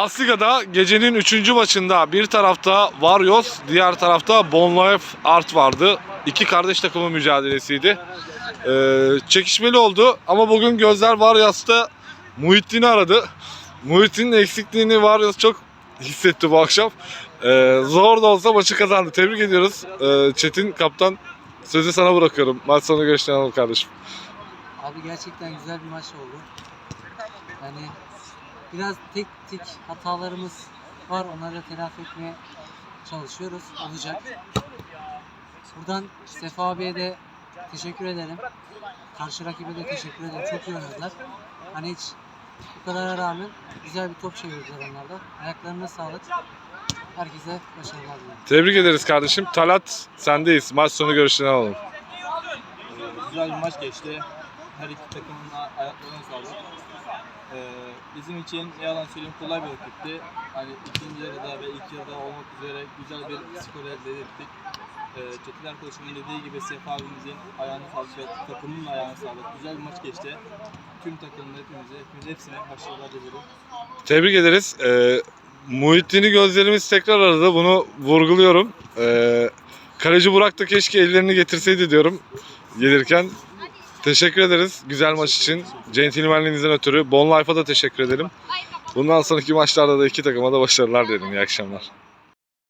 Hasliga'da gecenin 3. maçında bir tarafta Varyos, diğer tarafta Bonlife Art vardı. İki kardeş takımı mücadelesiydi. Ee, çekişmeli oldu ama bugün gözler Varyos'ta Muhittin'i aradı. Muhittin'in eksikliğini Varyos çok hissetti bu akşam. Ee, zor da olsa maçı kazandı. Tebrik ediyoruz. Ee, Çetin kaptan sözü sana bırakıyorum. Maç sonu görüşlerini kardeşim. Abi gerçekten güzel bir maç oldu. Yani biraz teknik hatalarımız var. Onları telafi etmeye çalışıyoruz. Olacak. Buradan Sefa abiye de teşekkür ederim. Karşı rakibe de teşekkür ederim. Çok iyi oynadılar. Hani hiç bu kadara rağmen güzel bir top çevirdiler onlar da. Ayaklarına sağlık. Herkese başarılar diliyorum. Tebrik ederiz kardeşim. Talat sendeyiz. Maç sonu görüşlerini alalım. Güzel bir maç geçti. Her iki takımın ayaklarına sağlık. Ee, bizim için ne yalan söyleyeyim kolay bir rakipti. Hani ikinci yarıda ve ilk yarıda olmak üzere güzel bir skor elde ettik. Ee, Çetin arkadaşımın dediği gibi Sefa abimizin ayağına sağlık takımın ayağına sağlık. Güzel bir maç geçti. Tüm takımın hepimize, hepimiz hepsine başarılar diliyorum. Tebrik ederiz. Ee, Muhittin'i gözlerimiz tekrar aradı. Bunu vurguluyorum. Ee, kaleci Burak da keşke ellerini getirseydi diyorum gelirken. Teşekkür ederiz güzel maç için. Centilmenliğinizden ötürü. Bon Life'a da teşekkür ederim. Bundan sonraki maçlarda da iki takıma da başarılar dilerim. İyi akşamlar.